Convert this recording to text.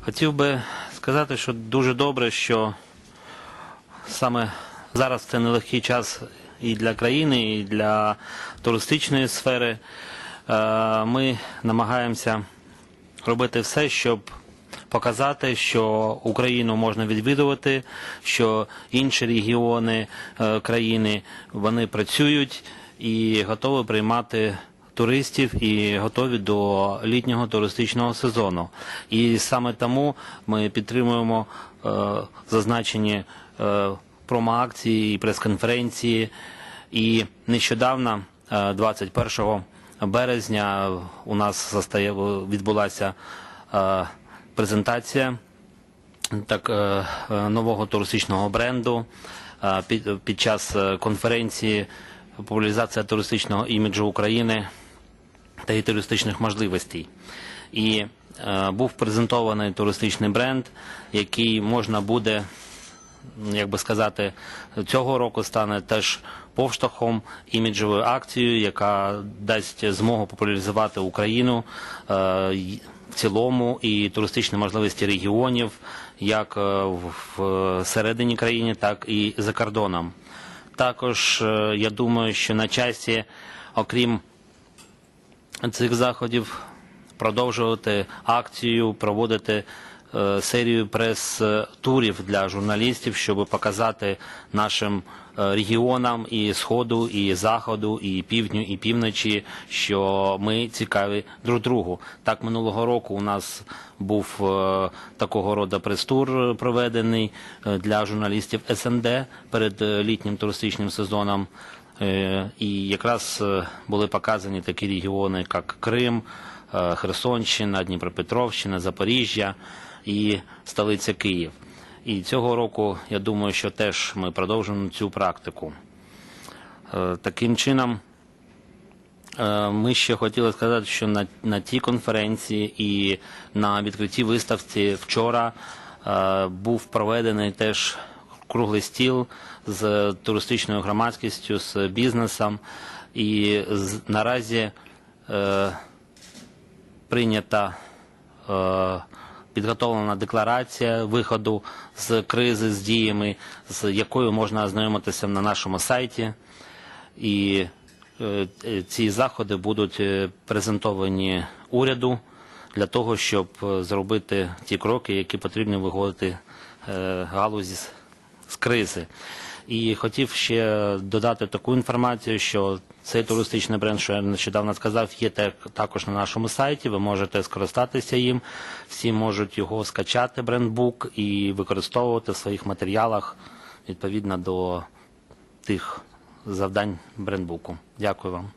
Хотів би сказати, що дуже добре, що саме зараз це нелегкий час і для країни, і для туристичної сфери. Е, Ми намагаємося робити все, щоб показати, що Україну можна відвідувати, що інші регіони е, країни вони працюють і готові приймати туристів і готові до літнього туристичного сезону. І саме тому ми підтримуємо е, зазначені е, промо-акції і прес-конференції. І нещодавно, е, 21 березня, у нас застає- відбулася е, презентація так, е, е, нового туристичного бренду е, під, під час е, конференції популяризація туристичного іміджу України та її туристичних можливостей. І е, був презентований туристичний бренд, який можна буде, як би сказати, цього року стане теж повштовхом іміджовою акцією, яка дасть змогу популяризувати Україну е, в цілому і туристичні можливості регіонів, як е, в- середині країни, так і за кордоном. Також я думаю, що на часі, окрім цих заходів продовжувати акцію, проводити е, серію прес-турів для журналістів, щоб показати нашим е, регіонам і сходу, і заходу, і півдню, і півночі, що ми цікаві друг другу. Так минулого року у нас був е, такого роду прес-тур проведений для журналістів СНД перед літнім туристичним сезоном. Е, І якраз е, були показані такі регіони, як Крим, е, Херсонщина, Дніпропетровщина, Запоріжжя і столиця Київ. І цього року я думаю, що теж ми продовжимо цю практику. Таким чином, Ми ще хотіли сказати, що на, на тій конференції і на відкритій виставці вчора був проведений теж круглий стіл з туристичною громадськістю, з бізнесом. І наразі е, прийнята е, підготовлена декларація виходу з кризи з діями, з якою можна ознайомитися на нашому сайті. І е, ці заходи будуть презентовані уряду для того, щоб зробити ті кроки, які потрібно виходити галузі з- кризи. І хотів ще додати таку інформацію, що цей туристичний бренд, що я нещодавно сказав, є так- також на нашому сайті. Ви можете скористатися їм. Всі можуть його скачати, брендбук, і використовувати в своїх матеріалах відповідно до тих завдань брендбуку. Дякую вам.